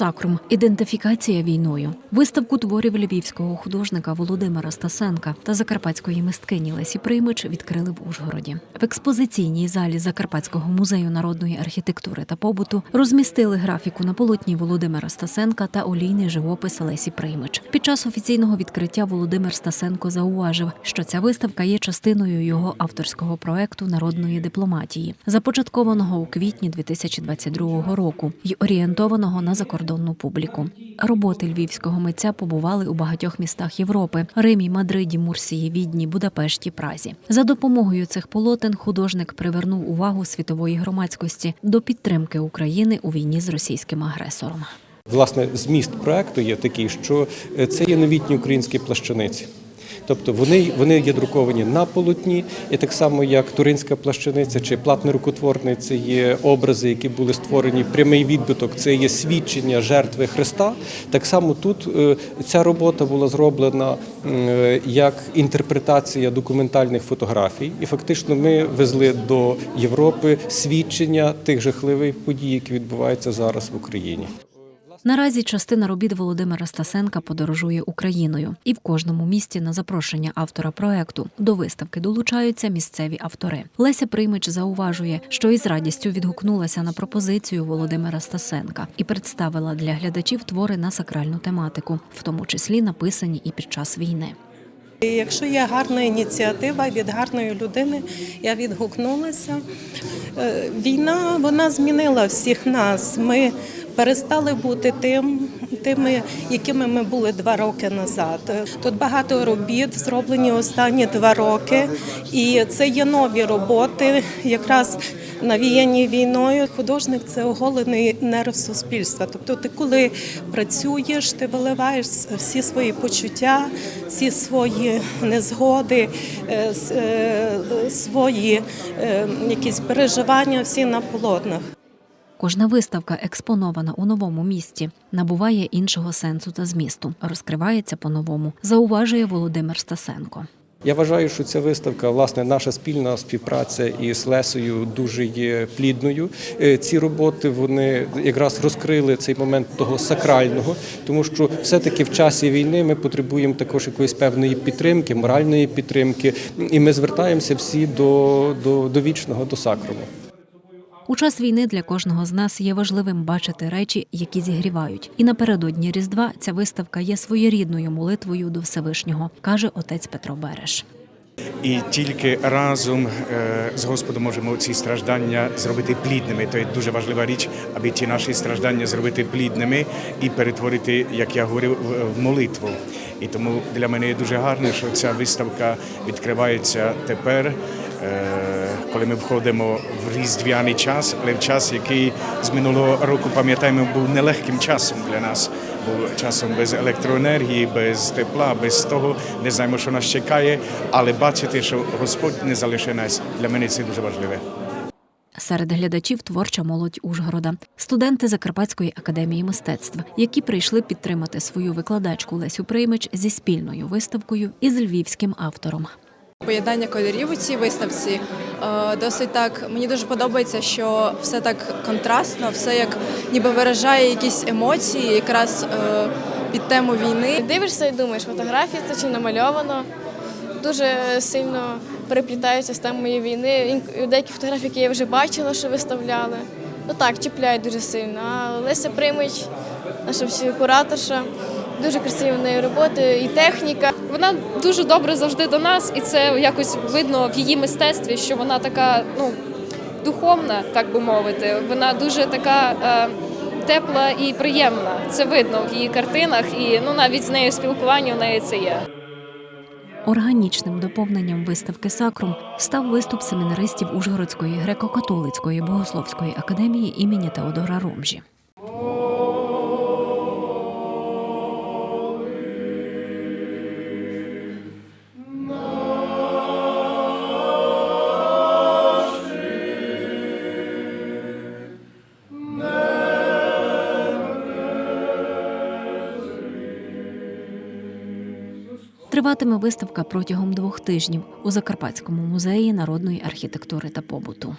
Сакрум ідентифікація війною. Виставку творів львівського художника Володимира Стасенка та закарпатської мисткині Лесі Приймич відкрили в Ужгороді. В експозиційній залі Закарпатського музею народної архітектури та побуту розмістили графіку на полотні Володимира Стасенка та олійний живопис Лесі Приймич. Під час офіційного відкриття Володимир Стасенко зауважив, що ця виставка є частиною його авторського проекту народної дипломатії, започаткованого у квітні 2022 року й орієнтованого на закордонну публіку. Роботи львівського митця побували у багатьох містах Європи: Римі, Мадриді, Мурсії, Відні, Будапешті, Празі. За допомогою цих полотен художник привернув увагу світової громадськості до підтримки України у війні з російським агресором. Власне, зміст проекту є такий, що це є новітні українські плащаниці. Тобто вони, вони є друковані на полотні, і так само як туринська плащаниця чи платне рукотворне це є образи, які були створені прямий відбиток, це є свідчення жертви Христа. Так само тут е, ця робота була зроблена е, як інтерпретація документальних фотографій, і фактично ми везли до Європи свідчення тих жахливих подій, які відбуваються зараз в Україні. Наразі частина робіт Володимира Стасенка подорожує Україною, і в кожному місті на запрошення автора проекту до виставки долучаються місцеві автори. Леся Приймич зауважує, що із радістю відгукнулася на пропозицію Володимира Стасенка і представила для глядачів твори на сакральну тематику, в тому числі написані і під час війни. Якщо є гарна ініціатива від гарної людини, я відгукнулася. Е, Війна вона змінила всіх нас. Ми перестали бути тим, тими, якими ми були два роки назад. Тут багато робіт зроблені останні два роки, і це є нові роботи, якраз навіяні війною. Художник це оголений нерв суспільства. Тобто, ти коли працюєш, ти виливаєш всі свої почуття, всі свої незгоди, е, е, свої е, якісь переживання всі на полотнах. Кожна виставка, експонована у новому місті, набуває іншого сенсу та змісту, розкривається по-новому, зауважує Володимир Стасенко. Я вважаю, що ця виставка, власне, наша спільна співпраця із Лесою дуже є плідною. Е, Ці роботи вони якраз розкрили цей момент того сакрального, тому що все-таки в часі війни ми потребуємо також якоїсь певної підтримки, моральної підтримки, і ми звертаємося всі до, до, до вічного, до сакруму. У час війни для кожного з нас є важливим бачити речі, які зігрівають. І напередодні Різдва ця виставка є своєрідною молитвою до Всевишнього, каже отець Петро Береш. І тільки разом е, з Господом можемо ці страждання зробити плідними. То є дуже важлива річ, аби ті наші страждання зробити плідними і перетворити, як я говорив, в- молитву. І тому для мене є дуже гарно, що ця виставка відкривається тепер, е, коли ми входимо в різдвяний час, але в час, який з минулого року пам'ятаємо, був нелегким часом для нас. Був часом без електроенергії, без тепла, без того не знаємо, що нас чекає. Але бачити, що Господь не залишає нас, для мене це дуже важливе. Серед глядачів творча молодь Ужгорода, студенти Закарпатської академії мистецтв, які прийшли підтримати свою викладачку Лесю Приймич зі спільною виставкою із львівським автором. Поєднання кольорів у цій виставці е, досить так. Мені дуже подобається, що все так контрастно, все як ніби виражає якісь емоції, якраз е, під тему війни. Дивишся і думаєш, фотографія це чи намальовано. Дуже сильно переплітаються з темою війни. Деякі фотографії, які я вже бачила, що виставляли. Ну так, чіпляють дуже сильно. А Леся Примич, наша всі кураторша, дуже красиві в неї роботи і техніка. Вона дуже добре завжди до нас, і це якось видно в її мистецтві, що вона така ну духовна, так би мовити. Вона дуже така е, тепла і приємна. Це видно в її картинах, і ну навіть з нею спілкування у неї це є. Органічним доповненням виставки Сакрум став виступ семінаристів Ужгородської греко-католицької богословської академії імені Теодора Ромжі. Триватиме виставка протягом двох тижнів у Закарпатському музеї народної архітектури та побуту.